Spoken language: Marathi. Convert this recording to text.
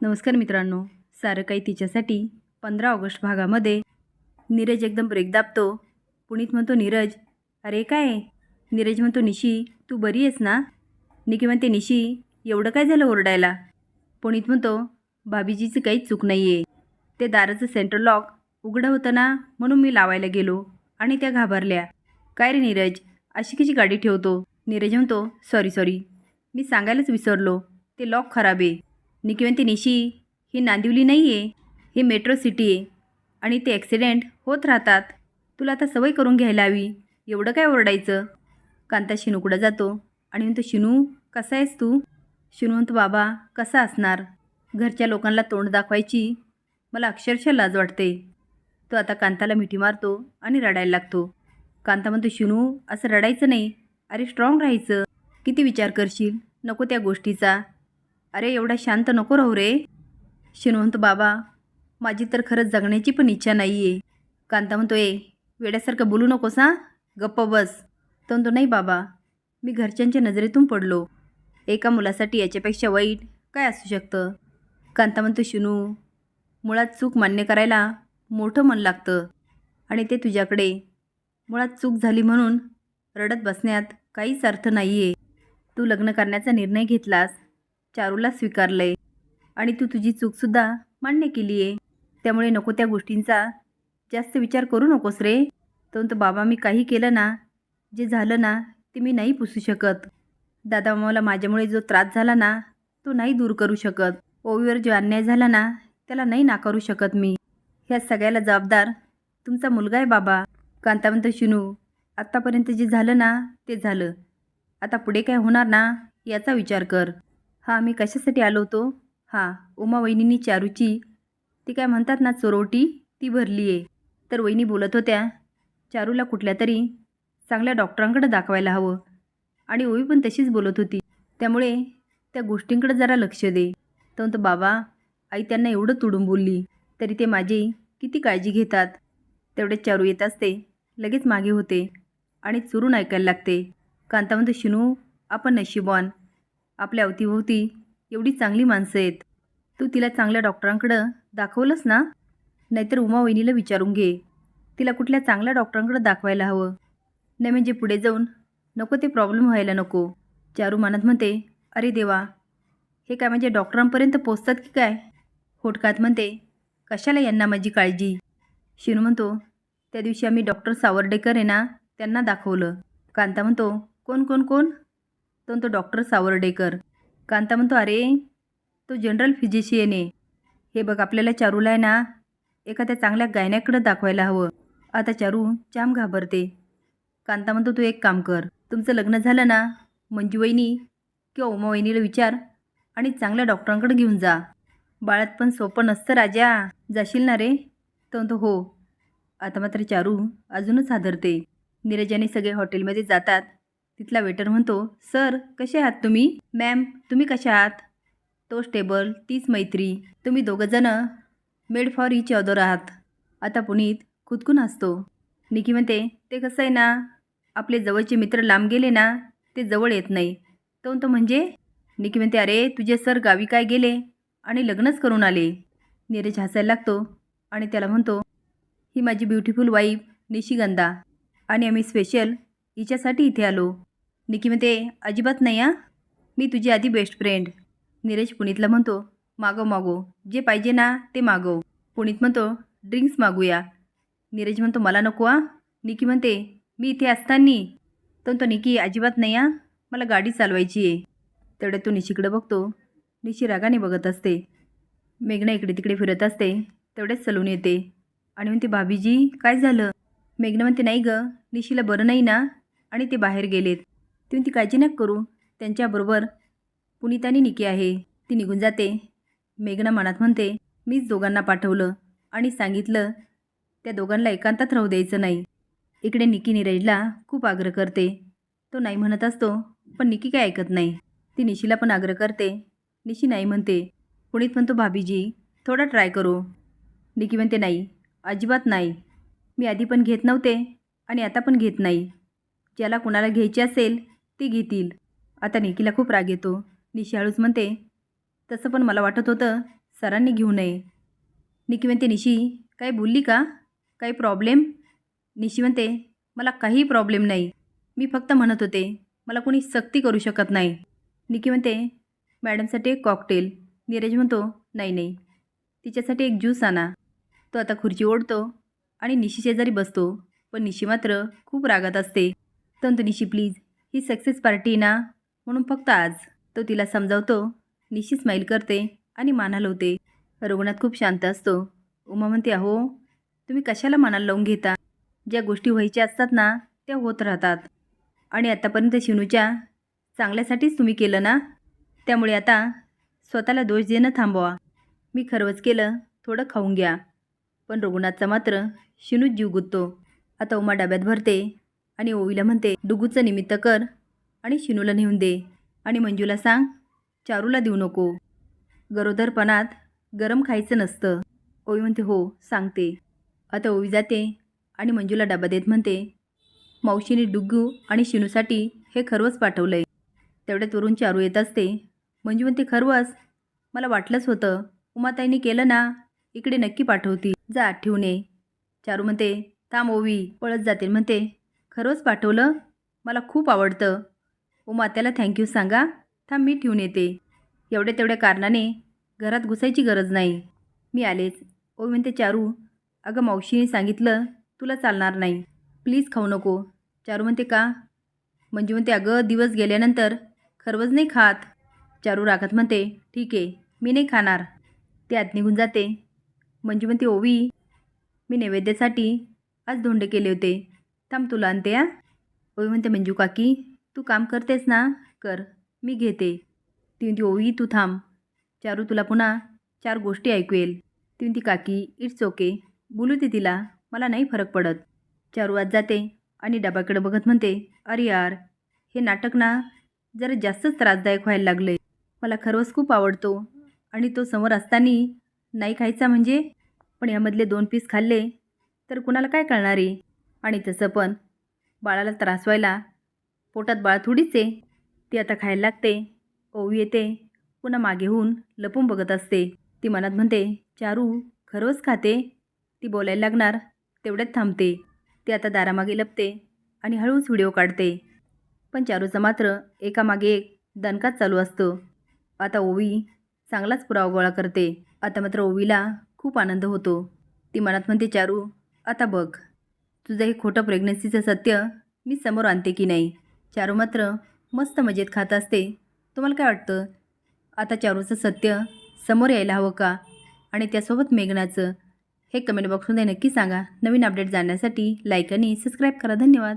नमस्कार मित्रांनो. सारं काही तिच्यासाठी पंधरा ऑगस्ट भागामध्ये नीरज एकदम ब्रेक दाबतो. पुनीत म्हणतो नीरज अरे काय? नीरज म्हणतो निशी तू बरी आहेस ना? निकी म्हणते निशी एवढं काय झालं ओरडायला? पुनीत म्हणतो भाभीजीची काहीच चूक नाही आहे ते दाराचं सेंटर लॉक उघडं होतं ना म्हणून मी लावायला गेलो आणि त्या घाबरल्या. काय रे नीरज अशी कशी गाडी ठेवतो? नीरज म्हणतो सॉरी सॉरी. मी सांगायलाच विसरलो. ते लॉक खराब आहे. निकी म्हणते निशी ही नांदिवली नाही आहे ही मेट्रो सिटी आहे आणि ते ॲक्सिडेंट होत राहतात. तुला आता सवय करून घ्यायला हवी. एवढं काय ओरडायचं? कांता शिनूकडं जातो? आणि म्हणतो शिनू कसा आहेस तू? शिनू म्हणतो बाबा कसा असणार? घरच्या लोकांना तोंड दाखवायची मला अक्षरशः लाज वाटते. तो आता कांताला मिठी मारतो आणि रडायला लागतो. कांता म्हणतो शिनू असं रडायचं नाही. अरे स्ट्रॉंग राहायचं. किती विचार करशील? नको त्या गोष्टीचा. अरे एवढा शांत नको राहू रे. शिनू बाबा माझी तर खरंच जगण्याची पण इच्छा नाही आहे कांता म्हणतो ए वेड्यासारखं बोलू नकोस हां. गप्प बस. तो म्हणतो नाही बाबा. मी घरच्यांच्या नजरेतून पडलो. एका मुलासाठी याच्यापेक्षा वाईट काय असू शकतं? कांता म्हणतो शिनू मुळात चूक मान्य करायला मोठं मन लागतं. आणि ते तुझ्याकडे. मुळात चूक झाली म्हणून रडत बसण्यात काहीच अर्थ नाही आहे तू लग्न करण्याचा निर्णय घेतलास. चारूला स्वीकारलं आहे आणि तू तुझी चूकसुद्धा मान्य केली आहे त्यामुळे नको त्या गोष्टींचा जास्त विचार करू नकोस रे. तर बाबा मी काही केलं ना जे झालं ना ते मी नाही पुसू शकत. दादा मामाला माझ्यामुळे जो त्रास झाला ना तो नाही दूर करू शकत. ओवीवर जो अन्याय झाला ना त्याला नाही नाकारू शकत मी. ह्या सगळ्याला जबाबदार तुमचा मुलगा आहे बाबा. कांतावंत शिनू आत्तापर्यंत जे झालं ना ते झालं. आता पुढे काय होणार ना याचा विचार कर. हां मी कशासाठी आलो होतो? हां उमा वहिनींनी चारूची ती काय म्हणतात ना चोरवटी ती भरली आहे. तर वहिनी बोलत होत्या चारूला कुठल्या तरी चांगल्या डॉक्टरांकडे दाखवायला हवं. आणि ओवी पण तशीच बोलत होती. त्यामुळे त्या गोष्टींकडे जरा लक्ष दे. तर म्हणतो बाबा आई त्यांना एवढं तुडून बोलली तरी ते माझी किती काळजी घेतात. तेवढे चारू येत असते लगेच मागे होते आणि चुरून ऐकायला लागते. कांता म्हणतो शिनू आपण नशिबॉन आपल्या अवतीभोवती एवढी चांगली माणसं आहेत. तू तिला चांगल्या डॉक्टरांकडं दाखवलंस ना? नाहीतर उमा वहिनीला विचारून घे. तिला कुठल्या चांगल्या डॉक्टरांकडं दाखवायला हवं? नाही म्हणजे पुढे जाऊन नको ते प्रॉब्लेम व्हायला नको. चारू मनात म्हणते अरे देवा हे काय म्हणजे डॉक्टरांपर्यंत पोचतात की काय? होटकात म्हणते कशाला यांना माझी काळजी? शिनू म्हणतो त्या दिवशी आम्ही डॉक्टर सावर्डेकर आहे ना त्यांना दाखवलं. कांता म्हणतो कोण कोण कोण? तो म्हणतो डॉक्टर सावर्डेकर. कांता म्हणतो अरे तो जनरल फिजिशियन आहे. हे बघ आपल्याला चारूला आहे ना एखाद्या चांगल्या गायनाकडं दाखवायला हवं. आता चारू जाम घाबरते. कांता म्हणतो तू एक काम कर. तुमचं लग्न झालं ना मंजू वहिनी किंवा उमा वहिनीला विचार आणि चांगल्या डॉक्टरांकडे घेऊन जा. बाळात पण सोपं नसतं राजा. जाशील ना रे? तो म्हणतो हो. आता मात्र चारू अजूनच हादरते. नीरजाने सगळे हॉटेलमध्ये जातात. तिथला वेटर म्हणतो सर कसे आहात तुम्ही? मॅम तुम्ही कशा आहात? तोच टेबल तीच मैत्री तुम्ही दोघंजणं मेड फॉर इच अदर आहात. आता पुनीत खुदकून हसतो. निकी म्हणते ते कसं आहे ना आपले जवळचे मित्र लांब गेले ना ते जवळ येत नाही. तो तो म्हणजे? निकी म्हणते अरे तुझे सर गावी काय गेले आणि लग्नच करून आले. नीरज हसायला लागतो आणि त्याला म्हणतो ही माझी ब्युटिफुल वाईफ निशिगंधा आणि आम्ही स्पेशल हिच्यासाठी इथे आलो. निकी म्हणते अजिबात नाही आ मी तुझी आधी बेस्ट फ्रेंड नीरज पुनीतला म्हणतो मागव मागो जे पाहिजे ना ते मागव. पुनीत म्हणतो ड्रिंक्स मागूया. नीरज म्हणतो मला नको आ निकी म्हणते मी इथे असताना. तो निकी अजिबात नाही आ मला गाडी चालवायची आहे. तेवढ्यात तो निशीकडे बघतो. निशी रागाने बघत असते. मेघना इकडे तिकडे फिरत असते. तेवढेच सलून येते. आणि म्हणते भाभीजी काय झालं? मेघना म्हणते नाही गं निशीला बरं नाही ना? आणि ते बाहेर गेलेत. ती काळजी नका करू. त्यांच्याबरोबर पुनीत आणि निकी आहे. ती निघून जाते. मेघना मनात म्हणते मीच दोघांना पाठवलं आणि सांगितलं त्या दोघांना एकांतात राहू द्यायचं नाही. इकडे निकी नीरजला खूप आग्रह करते. तो नाही म्हणत असतो पण निकी काय ऐकत नाही. ती निशीला पण आग्रह करते. निशी नाही म्हणते. पुणीत म्हणतो भाभीजी थोडा ट्राय करू. निकी म्हणते नाही अजिबात नाही. मी आधी पण घेत नव्हते आणि आता पण घेत नाही. ज्याला कुणाला घ्यायची असेल ते घेतील. आता निकीला खूप राग येतो. निशी हळूच म्हणते तसं पण मला वाटत होतं सरांनी घेऊ नये. निकी म्हणते निशी काही बोलली का? काही प्रॉब्लेम? निशी म्हणते मला काही प्रॉब्लेम नाही. मी फक्त म्हणत होते मला कोणी सक्ती करू शकत नाही. निकी म्हणते मॅडमसाठी एक कॉकटेल. नीरज म्हणतो नाही नाही. तिच्यासाठी एक ज्यूस आणा. तो आता खुर्ची ओढतो आणि निशी शेजारी बसतो. पण निशी मात्र खूप रागात असते. तंतु निशी प्लीज. ही सक्सेस पार्टी ना? म्हणून फक्त आज तो तिला समजावतो निशी स्माईल करते आणि मान हलवते रघुनाथ खूप शांत असतो. उमा म्हणते अहो तुम्ही कशाला मनाला लावून घेता? ज्या गोष्टी व्हायच्या असतात ना त्या होत राहतात. आणि आत्तापर्यंत शिनूच्या चांगल्यासाठीच तुम्ही केलं ना? त्यामुळे आता स्वतःला दोष देणं थांबवा. मी खरवच केलं थोडं खाऊन घ्या. पण रघुनाथचा मात्र शिनूच जीव गुंततो. आता उमा डब्यात भरते आणि ओवीला म्हणते डुगूचं निमित्त कर आणि शिनूला नेऊन दे आणि मंजूला सांग चारूला देऊ नको. गरोदरपणात गरम खायचं नसतं. ओवी म्हणते हो सांगते. आता ओवी जाते आणि मंजूला डबा देत म्हणते मावशीने डुग्गू आणि शिनूसाठी हे खरवस पाठवलं आहे तेवढ्यात वरून चारू येत असते. मंजू म्हणते खरवस? मला वाटलंच होतं. उमाताईने केलं ना इकडे नक्की पाठवती जा आत चारू म्हणते थांब ओवी पळत जाते. म्हणते खरंच पाठवलं? मला खूप आवडतं. उमा त्याला थँक्यू सांगा. थांब मी ठेवून येते. एवढ्या तेवढ्या कारणाने घरात घुसायची गरज नाही. मी आलेच. ओ म्हणते चारू अगं मावशीने सांगितलं तुला चालणार नाही. प्लीज खाऊ नको. चारू म्हणते का? म्हणजे म्हणते अगं दिवस गेल्यानंतर खरवच नाही खात. चारू रागात म्हणते ठीक आहे मी नाही खाणार. ते आत निघून जाते. म्हणजे म्हणते ओवी मी नैवेद्यासाठी आज धोंडे केले होते. थांब तुला आणते आ ओवी म्हणते मंजू काकी. तू काम करतेस ना? कर. मी घेते. ती म्हणते ओवी तू थांब. चारू तुला पुन्हा चार गोष्टी ऐकू येईल. ती म्हणती काकी इट्स ओके बोलू दे तिला. मला नाही फरक पडत. चारू आत जाते आणि डबाकडे बघत म्हणते अरे यार हे नाटक ना जरा जास्तच त्रासदायक व्हायला लागले मला खरवच खूप आवडतो. आणि तो समोर असताना नाही खायचा म्हणजे? पण यामधले दोन पीस खाल्ले तर कुणाला काय कळणार आहे? आणि तसं पण. बाळाला त्रास व्हायला पोटात बाळ थोडीच आहे. ती आता खायला लागते. ओवी येते. पुन्हा मागे होऊन लपून बघत असते. ती मनात म्हणते चारू खरंच खाते? ती बोलायला लागणार. तेवढ्यात थांबते. ती आता दारामागे लपते आणि हळूच व्हिडिओ काढते. पण चारूचं मात्र एकामागे एक दणकाच चालू असतो. आता ओवी चांगलाच पुरावा गोळा करते. आता मात्र ओवीला खूप आनंद होतो. ती मनात म्हणते चारू आता बघ. तुझं हे खोटं प्रेग्नन्सीचं सत्य मी समोर आणते की नाही? चारू मात्र मस्त मजेत खात असते. तुम्हाला काय वाटतं? आता चारूचं सत्य समोर यायला हवं का? आणि त्यासोबत मेघनाचं? हे कमेंट बॉक्समध्ये नक्की सांगा. नवीन अपडेट जाणण्यासाठी लाईक आणि सबस्क्राईब करा. धन्यवाद.